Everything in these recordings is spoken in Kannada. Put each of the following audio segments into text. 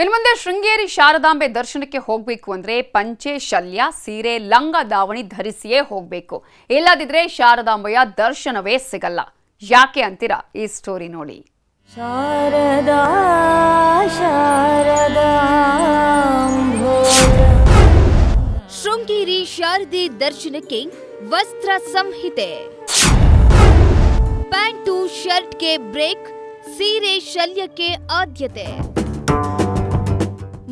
ಇನ್ನು ಮುಂದೆ ಶೃಂಗೇರಿ ಶಾರದಾಂಬೆ ದರ್ಶನಕ್ಕೆ ಹೋಗಬೇಕು ಅಂದ್ರೆ ಪಂಚೆ ಶಲ್ಯ ಸೀರೆ, ಲಂಗ ದಾವಣಿ ಧರಿಸಿಯೇ ಹೋಗಬೇಕು. ಇಲ್ಲದಿದ್ರೆ ಶಾರದಾಂಬೆಯ ದರ್ಶನವೇ ಸಿಗಲ್ಲ. ಯಾಕೆ ಅಂತೀರಾ ಈ ಸ್ಟೋರಿ ನೋಡಿ. ಶಾರದಾ ಶಾರದಾ ಶೃಂಗೇರಿ ಶಾರದೆ ದರ್ಶನಕ್ಕೆ ವಸ್ತ್ರ ಸಂಹಿತೆ. ಪ್ಯಾಂಟು, ಶರ್ಟ್ಗೆ ಬ್ರೇಕ್, ಸೀರೆ ಶಲ್ಯಕ್ಕೆ ಆದ್ಯತೆ.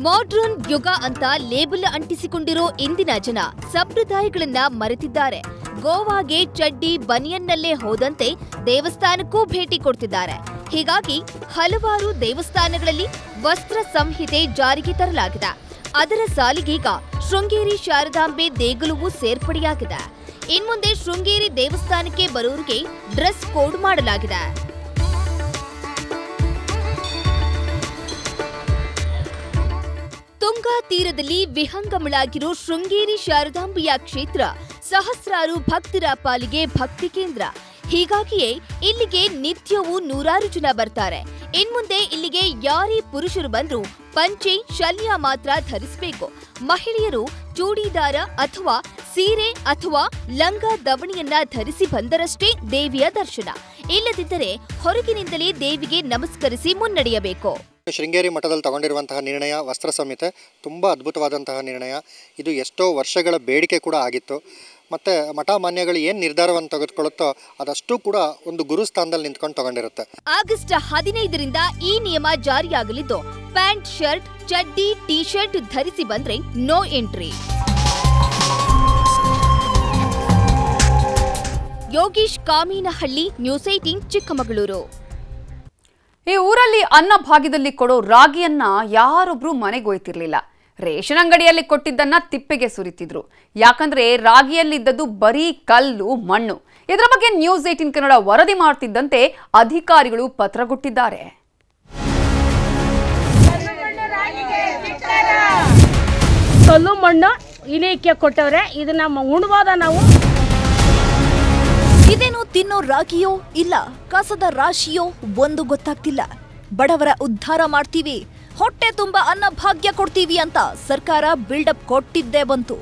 ಮಾಡ್ರನ್ ಯುಗ ಅಂತ ಲೇಬಲ್ ಅಂಟಿಸಿಕೊಂಡಿರೋ ಇಂದಿನ ಜನ ಸಂಪ್ರದಾಯಗಳನ್ನ ಮರೆತಿದ್ದಾರೆ. ಗೋವಾಗೆ ಚಡ್ಡಿ ಬನಿಯನ್ನಲ್ಲೇ ಹೋದಂತೆ ದೇವಸ್ಥಾನಕ್ಕೂ ಭೇಟಿ ಕೊಡ್ತಿದ್ದಾರೆ. ಹೀಗಾಗಿ ಹಲವಾರು ದೇವಸ್ಥಾನಗಳಲ್ಲಿ ವಸ್ತ್ರ ಸಂಹಿತೆ ಜಾರಿಗೆ ತರಲಾಗಿದೆ. ಅದರ ಸಾಲಿಗೀಗ ಶೃಂಗೇರಿ ಶಾರದಾಂಬೆ ದೇಗುಲವೂ ಸೇರ್ಪಡೆಯಾಗಿದೆ. ಇನ್ಮುಂದೆ ಶೃಂಗೇರಿ ದೇವಸ್ಥಾನಕ್ಕೆ ಬರೋರಿಗೆ ಡ್ರೆಸ್ ಕೋಡ್ ಮಾಡಲಾಗಿದೆ. ತುಂಗಾ ತೀರದಲ್ಲಿ ವಿಹಂಗಮಳಾಗಿರೋ ಶೃಂಗೇರಿ ಶಾರದಾಂಬಿಯ ಕ್ಷೇತ್ರ ಸಹಸ್ರಾರು ಭಕ್ತರ ಪಾಲಿಗೆ ಭಕ್ತಿ ಕೇಂದ್ರ. ಹೀಗಾಗಿಯೇ ಇಲ್ಲಿಗೆ ನಿತ್ಯವೂ ನೂರಾರು ಜನ ಬರ್ತಾರೆ. ಇನ್ಮುಂದೆ ಇಲ್ಲಿಗೆ ಯಾರೇ ಪುರುಷರು ಬಂದರೂ ಪಂಚೆ, ಶಲ್ಯ ಮಾತ್ರ ಧರಿಸಬೇಕು. ಮಹಿಳೆಯರು ಚೂಡಿದಾರ ಅಥವಾ ಸೀರೆ ಅಥವಾ ಲಂಗ ದವಣಿಯನ್ನ ಧರಿಸಿ ಬಂದರಷ್ಟೇ ದೇವಿಯ ದರ್ಶನ. ಇಲ್ಲದಿದ್ದರೆ ಹೊರಗಿನಿಂದಲೇ ದೇವಿಗೆ ನಮಸ್ಕರಿಸಿ ಮುನ್ನಡೆಯಬೇಕು. ಶೃಂಗೇರಿ ಮಠದಲ್ಲಿ ತಗೊಂಡಿರುವಂತಹ ನಿರ್ಣಯ, ವಸ್ತ್ರ ಸಂಹಿತೆ ತುಂಬ ಅದ್ಭುತವಾದಂತಹ ನಿರ್ಣಯ. ಇದು ಎಷ್ಟೋ ವರ್ಷಗಳ ಬೇಡಿಕೆ ಕೂಡ ಆಗಿತ್ತು. ಮತ್ತು ಮಠ ಮಾನ್ಯಗಳು ಏನು ನಿರ್ಧಾರವನ್ನು ತೆಗೆದುಕೊಳ್ಳುತ್ತೋ ಅದಷ್ಟು ಕೂಡ ಒಂದು ಗುರು ಸ್ಥಾನದಲ್ಲಿ ನಿಂತ್ಕೊಂಡು ತಗೊಂಡಿರುತ್ತೆ. ಆಗಸ್ಟ್ ಹದಿನೈದರಿಂದ ಈ ನಿಯಮ ಜಾರಿಯಾಗಲಿದ್ದು, ಪ್ಯಾಂಟ್, ಶರ್ಟ್, ಚಡ್ಡಿ ಟಿ ಶರ್ಟ್ ಧರಿಸಿ ಬಂದ್ರೆ no entry. Yogeesh Kaminahalli news Chikkamagaluru. ಈ ಊರಲ್ಲಿ ಅನ್ನ ಭಾಗ್ಯದಲ್ಲಿ ಕೊಡೋ ರಾಗಿಯನ್ನ ಯಾರೊಬ್ರು ಮನೆಗೊಯ್ತಿರ್ಲಿಲ್ಲ ರೇಷನ್ ಅಂಗಡಿಯಲ್ಲಿ ಕೊಟ್ಟಿದ್ದನ್ನ ತಿಪ್ಪೆಗೆ ಸುರಿತಿದ್ರು. ಯಾಕಂದ್ರೆ ರಾಗಿಯಲ್ಲಿದ್ದದ್ದು ಬರೀ ಕಲ್ಲು, ಮಣ್ಣು. ಇದರ ಬಗ್ಗೆ ನ್ಯೂಸ್ ಏಟಿನ್ ಕನ್ನಡ ವರದಿ ಮಾಡ್ತಿದ್ದಂತೆ ಅಧಿಕಾರಿಗಳು ಪತ್ರಗೊಟ್ಟಿದ್ದಾರೆ ಕಲ್ಲು, ಮಣ್ಣು ಇಳಿಕೆ ಕೊಟ್ಟವ್ರೆ. ಇದನ್ನ ಉಣ್ಬೋದ ನಾವು ತಿನ್ನೋ ರಾಗಿಯೋ ಇಲ್ಲ, ಕಸದ ರಾಶಿಯೋ ಒಂದು ಗೊತ್ತಾಗ್ತಿಲ್ಲ. ಬಡವರ ಉದ್ಧಾರ ಮಾಡ್ತೀವಿ, ಹೊಟ್ಟೆ ತುಂಬ ಅನ್ನ ಭಾಗ್ಯ ಕೊಡ್ತೀವಿ ಅಂತ ಸರ್ಕಾರ ಬಿಲ್ಡಪ್ ಕೊಟ್ಟಿದ್ದೇ ಬಂತು.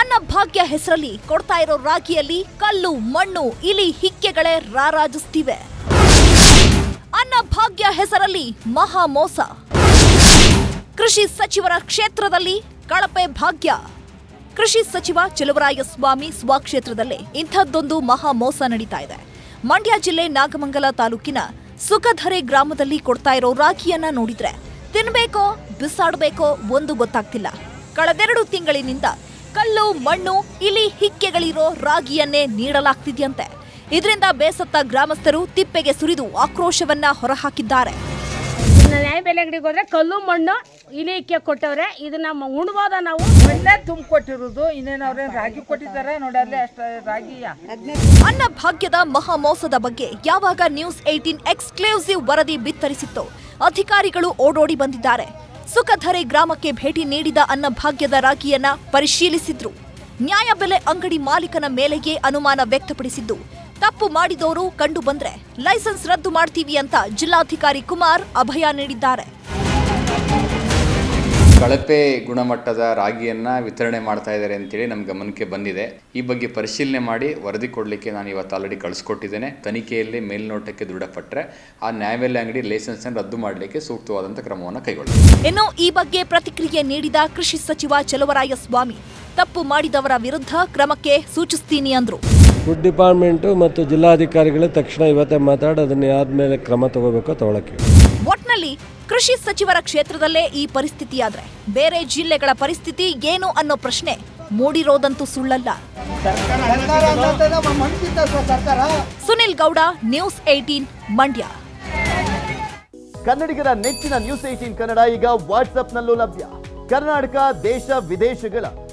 ಅನ್ನ ಭಾಗ್ಯ ಹೆಸರಲ್ಲಿ ಕೊಡ್ತಾ ಇರೋ ರಾಗಿಯಲ್ಲಿ ಕಲ್ಲು, ಮಣ್ಣು, ಇಲಿ ಹಿಕ್ಕೆಗಳೇ ರಾರಾಜಿಸ್ತಿವೆ. ಅನ್ನ ಭಾಗ್ಯ ಹೆಸರಲ್ಲಿ ಮಹಾ ಮೋಸ. ಕೃಷಿ ಸಚಿವರ ಕ್ಷೇತ್ರದಲ್ಲಿ ಕಳಪೆ ಭಾಗ್ಯ. ಕೃಷಿ ಸಚಿವ ಚಲುವರಾಯಸ್ವಾಮಿ ಸ್ವಕ್ಷೇತ್ರದಲ್ಲೇ ಇಂಥದ್ದೊಂದು ಮಹಾ ಮೋಸ ನಡೀತಾ ಇದೆ. ಮಂಡ್ಯ ಜಿಲ್ಲೆ ನಾಗಮಂಗಲ ತಾಲೂಕಿನ ಸುಖಧರೆ ಗ್ರಾಮದಲ್ಲಿ ಕೊಡ್ತಾ ಇರೋ ರಾಖಿಯನ್ನ ನೋಡಿದ್ರೆ ತಿನ್ಬೇಕೋ, ಬಿಸಾಡಬೇಕೋ ಒಂದು ಗೊತ್ತಾಗ್ತಿಲ್ಲ. ಕಳೆದೆರಡು ತಿಂಗಳಿನಿಂದ ಕಲ್ಲು, ಮಣ್ಣು, ಇಲಿ ಹಿಕ್ಕೆಗಳಿರೋ ರಾಗಿಯನ್ನೇ ನೀಡಲಾಗ್ತಿದೆಯಂತೆ. ಇದರಿಂದ ಬೇಸತ್ತ ಗ್ರಾಮಸ್ಥರು ತಿಪ್ಪೆಗೆ ಸುರಿದು ಆಕ್ರೋಶವನ್ನ ಹೊರಹಾಕಿದ್ದಾರೆ. ಇನ್ನು ನ್ಯಾಯಬೆಲೆ ಅಂಗಡಿಗೆ ಹೋದ್ರೆ ಕಲ್ಲು ಮಣ್ಣು ಇಲಿಕ್ಕೆ ಕೊಟ್ಟವ್ರೆ. ಇದನ್ನ ನಮ್ಮ ಉಣ್ಬೋದ ನಾವು? ಮಣ್ಣೆ ತುಂಬಿಕೊಟ್ಟಿರೋದು ಇನ್ನೇನು ಅವ್ರೇನು ರಾಗಿ ಕೊಟ್ಟಿದ್ದಾರೆ? ನೋಡಲ್ಲಿ ಅಷ್ಟು ರಾಗಿಯ? ಅನ್ನ ಭಾಗ್ಯದ ಮಹಾ ಮೋಸದ ಬಗ್ಗೆ ಯಾವಾಗ ನ್ಯೂಸ್ ಏಟೀನ್ ಎಕ್ಸ್ಕ್ಲೂಸಿವ್ ವರದಿ ಬಿತ್ತರಿಸಿತ್ತು ಅಧಿಕಾರಿಗಳು ಓಡೋಡಿ ಬಂದಿದ್ದಾರೆ. ಸುಖಧರೆ ಗ್ರಾಮಕ್ಕೆ ಭೇಟಿ ನೀಡಿದ ಅನ್ನ ಭಾಗ್ಯದ ರಾಗಿಯನ್ನ ಪರಿಶೀಲಿಸಿದ್ರು. ನ್ಯಾಯಬೆಲೆ ಅಂಗಡಿ ಮಾಲೀಕನ ಮೇಲೆಯೇ ಅನುಮಾನ ವ್ಯಕ್ತಪಡಿಸಿದ್ದು. ತಪ್ಪು ಮಾಡಿದವರು ಕಂಡು ಬಂದ್ರೆ ಲೈಸೆನ್ಸ್ ರದ್ದು ಮಾಡ್ತೀವಿ ಅಂತ ಜಿಲ್ಲಾಧಿಕಾರಿ ಕುಮಾರ್ ಅಭಯ ನೀಡಿದ್ದಾರೆ. ಕಳಪೆ ಗುಣಮಟ್ಟದ ರಾಗಿಯನ್ನು ವಿತರಣೆ ಮಾಡ್ತಾ ಇದ್ದಾರೆ ಅಂತೇಳಿ ನಮ್ಮ ಗಮನಕ್ಕೆ ಬಂದಿದೆ. ಈ ಬಗ್ಗೆ ಪರಿಶೀಲನೆ ಮಾಡಿ ವರದಿ ಕೊಡಲಿಕ್ಕೆ ನಾನು ಇವತ್ತು ಆಲ್ರೆಡಿ ಕಳಿಸ್ಕೊಟ್ಟಿದ್ದೇನೆ. ತನಿಖೆಯಲ್ಲಿ ಮೇಲ್ನೋಟಕ್ಕೆ ದೃಢಪಟ್ಟರೆ ಆ ನ್ಯಾಯಬೆಲೆ ಅಂಗಡಿ ಲೈಸೆನ್ಸನ್ನು ರದ್ದು ಮಾಡಲಿಕ್ಕೆ ಸೂಕ್ತವಾದಂಥ ಕ್ರಮವನ್ನು ಕೈಗೊಳ್ಳುತ್ತೆ ಇನ್ನು ಈ ಬಗ್ಗೆ ಪ್ರತಿಕ್ರಿಯೆ ನೀಡಿದ ಕೃಷಿ ಸಚಿವ ಚಲುವರಾಯಸ್ವಾಮಿ ತಪ್ಪು ಮಾಡಿದವರ ವಿರುದ್ಧ ಕ್ರಮಕ್ಕೆ ಸೂಚಿಸ್ತೀನಿ ಅಂದ್ರು. ಫುಡ್ ಡಿಪಾರ್ಟ್ಮೆಂಟು ಮತ್ತು ಜಿಲ್ಲಾಧಿಕಾರಿಗಳು ತಕ್ಷಣ ಇವತ್ತೇ ಮಾತಾಡಿ ಅದನ್ನು ಆದ್ಮೇಲೆ ಕ್ರಮ ತಗೋಬೇಕು ತಗೊಳಕ್ಕೆ ಒಟ್ನಲ್ಲಿ ಕೃಷಿ ಸಚಿವರ ಕ್ಷೇತ್ರದಲ್ಲೇ ಈ ಪರಿಸ್ಥಿತಿಯಾದ್ರೆ ಬೇರೆ ಜಿಲ್ಲೆಗಳ ಪರಿಸ್ಥಿತಿ ಏನು ಅನ್ನೋ ಪ್ರಶ್ನೆ ಮೂಡಿರೋದಂತೂ ಸುಳ್ಳಲ್ಲ. Sunil Gowda news eighteen Mandya. ಕನ್ನಡಿಗರ ನೆಚ್ಚಿನ ನ್ಯೂಸ್ ಏಟೀನ್ ಕನ್ನಡ ಈಗ ವಾಟ್ಸ್ಆಪ್ನಲ್ಲೂ ಲಭ್ಯ. ಕರ್ನಾಟಕ ದೇಶ ವಿದೇಶಗಳ